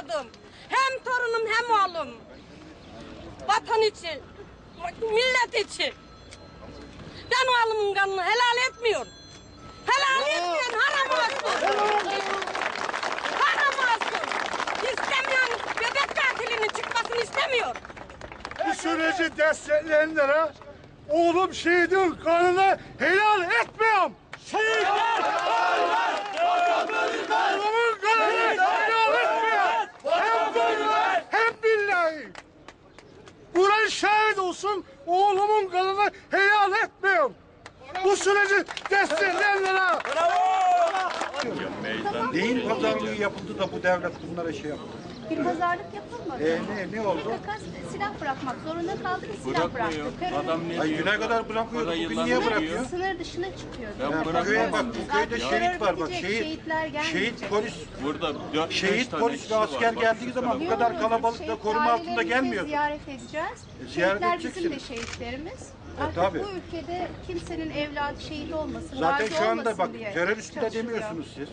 evladım. Hem torunum hem oğlum. Vatan için, millet için. Ben oğlumun kanını helal etmiyorum. Helal etmiyorum, haram olsun. Haram olsun. İstemiyorum, bebek katilinin çıkmasını istemiyor. Bu süreci destekleyenlere oğlum şehidin kanını helal etmiyorum. Şehitler! Oğlumun kanını helal etmiyorum. Hem vallahi hem billahi. Buraya şahit olsun oğlumun kanını helal etmiyorum. Bu süreci destekleyenlere Neyin pazarlığı yapıldı da bu devlet bunlara şey yaptı? Bir pazarlık yapılmadı. Ee, ne, ne oldu? Takas silah bırakmak zorunda kaldık, silah bıraktık. Adam ne Ay diyor? güne kadar bırakıyordu. Bugün niye bırakıyor? Sınır dışına çıkıyor. Ben Ya, bırakmam. Köye bak bu köyde Artık şehit terör var bak bitecek, şehit. şehitler gelmeyecek. Şehit polis Burada 4 şehit polis ve asker geldiği zaman bu kadar kalabalıkta Şehit koruma altında ailelerimizi gelmiyor. Ziyaret edeceğiz. E, ziyaret Şehitler bizim de edeceksiniz. şehitlerimiz. Artık tabii. bu ülkede kimsenin evladı şehit olmasın, Zaten gazi şu anda olmasın bak diye terörist de çalışılıyor. demiyorsunuz siz.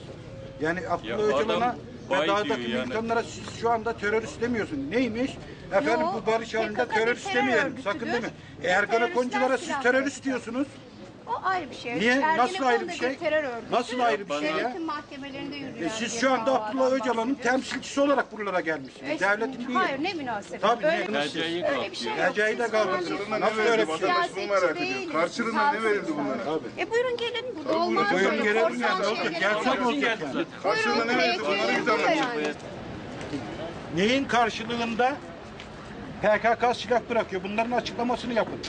Yani Ya Abdullah adam Öcalan'a ve dağdaki diyor yani. militanlara siz şu anda terörist demiyorsun. Neymiş? Efendim Yo, bu barış halinde PKK bir terörist terör demeyelim. örgütüdür. Sakın deme. Ve Ergenekonculara teröristler siz silah terörist diyorsunuz. O ayrı bir şey. Niye? Nasıl Ergenekon ayrı da bir şey? terör örgütü. Nasıl ayrı bir şey ya? Devletin mahkemelerinde yürüyen E siz bir şu anda davadan Abdullah Öcalan'ın temsilcisi olarak buralara gelmişsiniz. E, Devletin değil. Hayır ne münasebet. Tabii, ne öyle, münasebet. Tercihi öyle bir şey yok. Tercihi de Siz kaldırdınız. falan Nasıl öyle bir şey? Siyasetçi merak ediyorum. değiliz. Karşılığında ne verildi bunlara? insan. E buyurun gelin burada olmaz. Buyurun böyle gelelim korsan yani. Ne olacak? yani. Karşılığında ne verildi bunlara bir zahmet. yani. Neyin karşılığında PKK silah bırakıyor? Bunların açıklamasını yapın.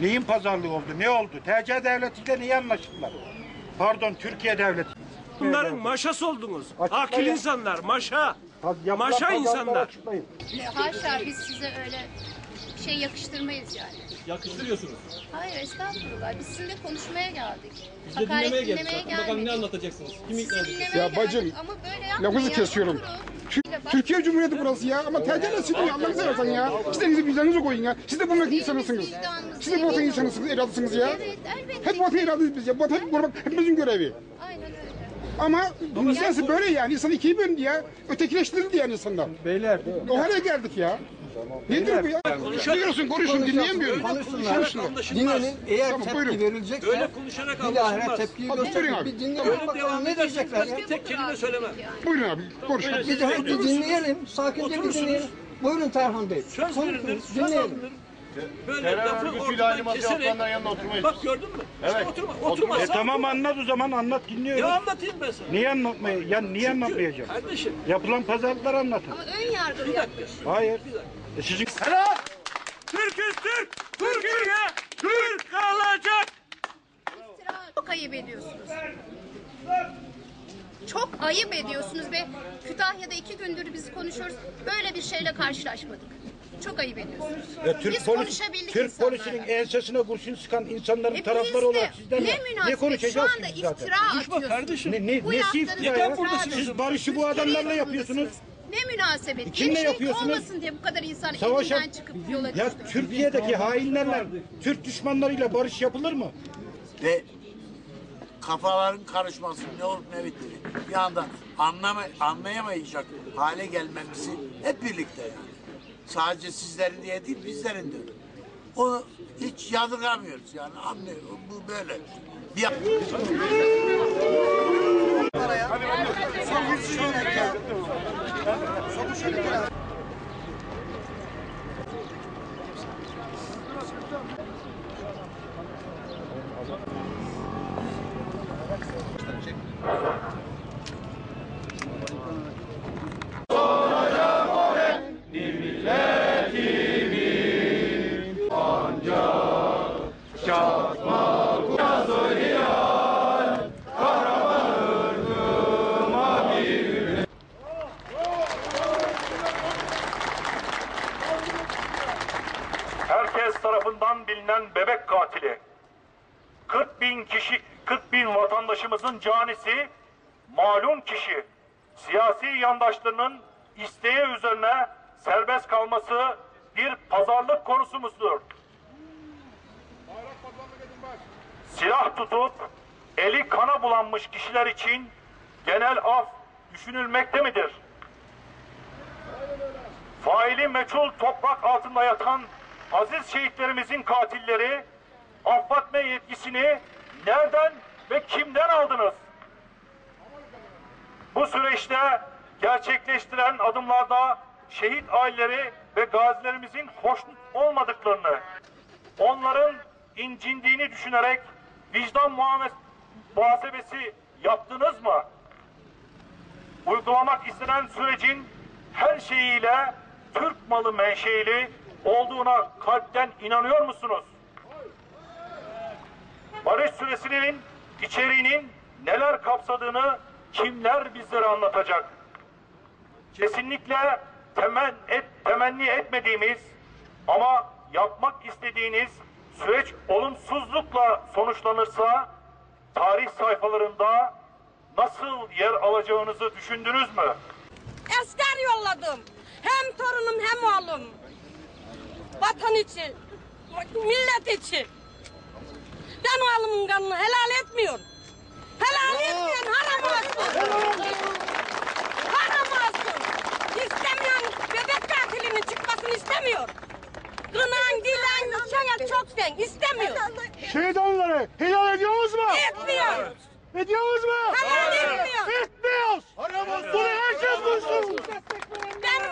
Neyin pazarlığı oldu? Ne oldu? TC devletiyle niye anlaştılar? Pardon Türkiye devleti. Bunların maşası oldunuz. Açıklayın. Akil insanlar, maşa. Yapılan Maşa insanlar. açıklayın. Haşa biz size öyle şey yakıştırmayız yani. Yakıştırıyorsunuz. Hayır estağfurullah. Biz sizinle konuşmaya geldik. Biz de dinlemeye geldik. dinlemeye zaten. Bakalım ne anlatacaksınız? Kimi ikna edeceksiniz? dinlemeye Ya bacım, geldik ama böyle yapmayın. lafınızı kesiyorum. oturun. Türkiye Cumhuriyeti burası ya ama tercih silin ya Allah'ını seversen ya. İstediğinizi vicdanınıza koyun ya. Siz de bu vatan insanısınız. Siz de bu vatan insanısınız, evladısınız ya. Evet elbette. Hep vatan evladıyız biz ya. Vatan korumak hepimizin görevi. Aynen öyle. Ama bu insansı böyle yani. İnsan ikiye bölündü ya. Ötekileştirildi yani insanlar. Beyler. O hale geldik ya. Nedir bu ya? Duyuyorsun, konuşun, dinleyemiyorum. Konuşun. Dinlenin eğer Tamam, tepki buyurun. verilecekse Öyle konuşarak bilahare anlaşılmaz. tepkiyi gösterin. abi. Bir dinleyelim bakalım ne diyecekler ya. Tek kelime söyleme. Buyurun abi, konuşun. Bir de bir dinleyelim. Sakince bir dinleyelim. Buyurun Tarhan Bey. Söz verilir, söz alınır. Böyle lafı ortadan keserek... Bak gördün mü? İşte oturma, E oturmazsan... tamam anlat o zaman anlat dinliyorum. Ya anlatayım ben sana. Niye anlatmaya? Ya niye anlatmayacağım? Kardeşim, Yapılan pazarlıkları anlatın. Ama ön yargılı yaklaşın. Hayır. E sizin Türk'üz Türk! Türkiye! Türk kalacak! Çok ayıp ediyorsunuz. Çok ayıp ediyorsunuz ve Kütahya'da iki gündür biz konuşuyoruz. Böyle bir şeyle karşılaşmadık. Çok ayıp ediyorsunuz. E, Türk biz polis, konuşabildik Türk insanlarla. polisinin ensesine kurşun sıkan insanların E tarafları olarak sizden ne ne, münasebet şu konuşacağız anda ki biz zaten? iftira atıyorsunuz. kardeşim. Ne, ne, Bu nesi iftira iftira ya? buradasınız. Siz barışı bu adamlarla yapıyorsunuz. Ne münasebet. Kimle Bir şey yapıyorsunuz? olmasın diye bu kadar insan Savaşa- evinden çıkıp yola Ya çıktı. Türkiye'deki hainlerle Türk düşmanlarıyla barış yapılır mı? ve kafaların karışması ne olup ne bittiğini bir anda anlama, anlayamayacak hale gelmemizi hep birlikte yani. Sadece sizlerin diye değil bizlerin de. Onu hiç yadırgamıyoruz yani anlıyor. Bu böyle. Bir herkes tarafından bilinen bebek katili. 40 bin kişi, 40 bin vatandaşımızın canisi, malum kişi, siyasi yandaşlarının isteği üzerine serbest kalması bir pazarlık konusumuzdur. Silah tutup eli kana bulanmış kişiler için genel af düşünülmekte midir? faili meçhul toprak altında yatan aziz şehitlerimizin katilleri affetme yetkisini nereden ve kimden aldınız? Bu süreçte gerçekleştiren adımlarda şehit aileleri ve gazilerimizin hoşnut olmadıklarını, onların incindiğini düşünerek vicdan muhasebesi yaptınız mı? Uygulamak istenen sürecin her şeyiyle Türk malı menşeili olduğuna kalpten inanıyor musunuz? Barış süresinin içeriğinin neler kapsadığını kimler bizlere anlatacak? Kesinlikle temen et, temenni etmediğimiz ama yapmak istediğiniz süreç olumsuzlukla sonuçlanırsa tarih sayfalarında nasıl yer alacağınızı düşündünüz mü? Asker yolladım. Hem torunum hem oğlum. Vatan için, millet için. Ben oğlumun kanını helal etmiyorum. Helal etmeyen haram olsun. Haram olsun. İstemiyorum. Bebek katilinin çıkmasını istemiyor. Kınağın, dilen, sen çok sen. İstemiyor. Şehit onları helal ediyorsunuz mu? Etmiyor. Ediyorsunuz mu? Helal etmiyor. Etmiyoruz. Haram olsun. Bunu herkes duysun. Benim